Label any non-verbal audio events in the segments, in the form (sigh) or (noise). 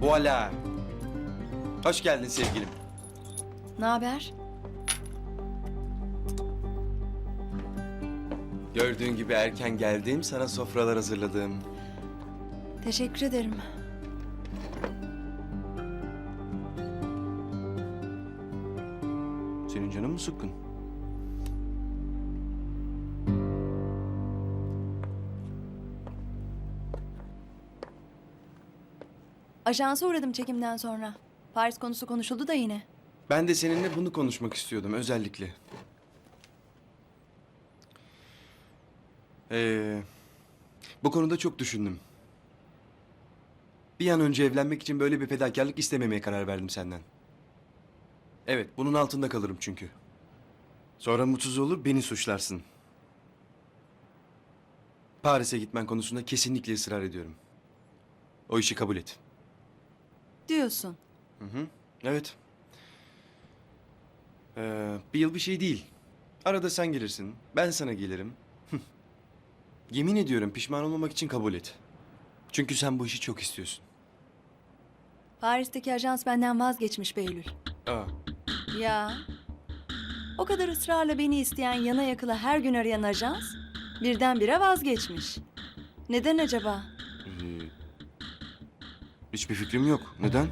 Voila. Hoş geldin sevgilim. Ne haber? Gördüğün gibi erken geldim, sana sofralar hazırladım. Teşekkür ederim. Senin canın mı sıkkın? Ajansa uğradım çekimden sonra. Paris konusu konuşuldu da yine. Ben de seninle bunu konuşmak istiyordum özellikle. Ee, bu konuda çok düşündüm. Bir an önce evlenmek için böyle bir fedakarlık istememeye karar verdim senden. Evet, bunun altında kalırım çünkü. Sonra mutsuz olur, beni suçlarsın. Paris'e gitmen konusunda kesinlikle ısrar ediyorum. O işi kabul et. Diyorsun. Hı hı. Evet. Ee, bir yıl bir şey değil. Arada sen gelirsin, ben sana gelirim. Yemin ediyorum pişman olmamak için kabul et. Çünkü sen bu işi çok istiyorsun. Paris'teki ajans benden vazgeçmiş Behlül. Aa, Ya. O kadar ısrarla beni isteyen yana yakıla her gün arayan ajans birdenbire vazgeçmiş. Neden acaba? ee, hiçbir fikrim yok. Neden?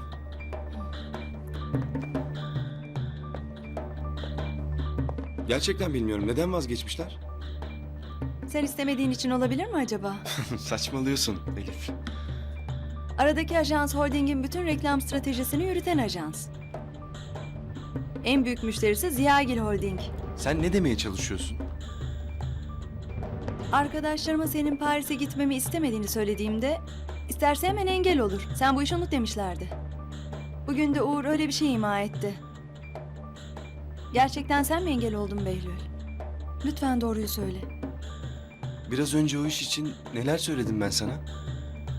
Gerçekten bilmiyorum. Neden vazgeçmişler? Sen istemediğin için olabilir mi acaba? (laughs) Saçmalıyorsun Elif. Aradaki ajans holdingin bütün reklam stratejisini yürüten ajans. En büyük müşterisi Ziyagil Holding. Sen ne demeye çalışıyorsun? Arkadaşlarıma senin Paris'e gitmemi istemediğini söylediğimde isterse hemen engel olur. Sen bu işi unut demişlerdi. Bugün de Uğur öyle bir şey ima etti. Gerçekten sen mi engel oldun Behlül? Lütfen doğruyu söyle. Biraz önce o iş için neler söyledim ben sana?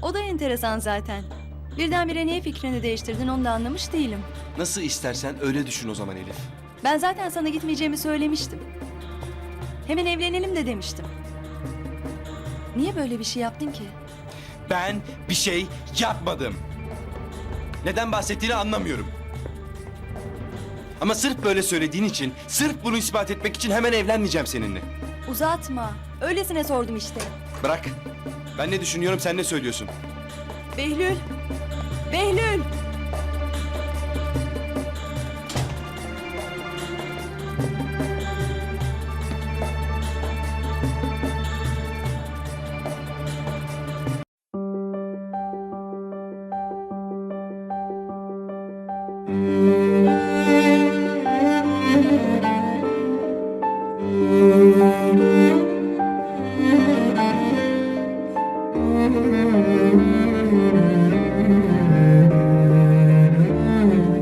O da enteresan zaten. Birdenbire niye fikrini değiştirdin onu da anlamış değilim. Nasıl istersen öyle düşün o zaman Elif. Ben zaten sana gitmeyeceğimi söylemiştim. Hemen evlenelim de demiştim. Niye böyle bir şey yaptın ki? Ben bir şey yapmadım. Neden bahsettiğini anlamıyorum. Ama sırf böyle söylediğin için, sırf bunu ispat etmek için hemen evlenmeyeceğim seninle. Uzatma. Öylesine sordum işte. Bırak. Ben ne düşünüyorum, sen ne söylüyorsun? Behlül! Behlül!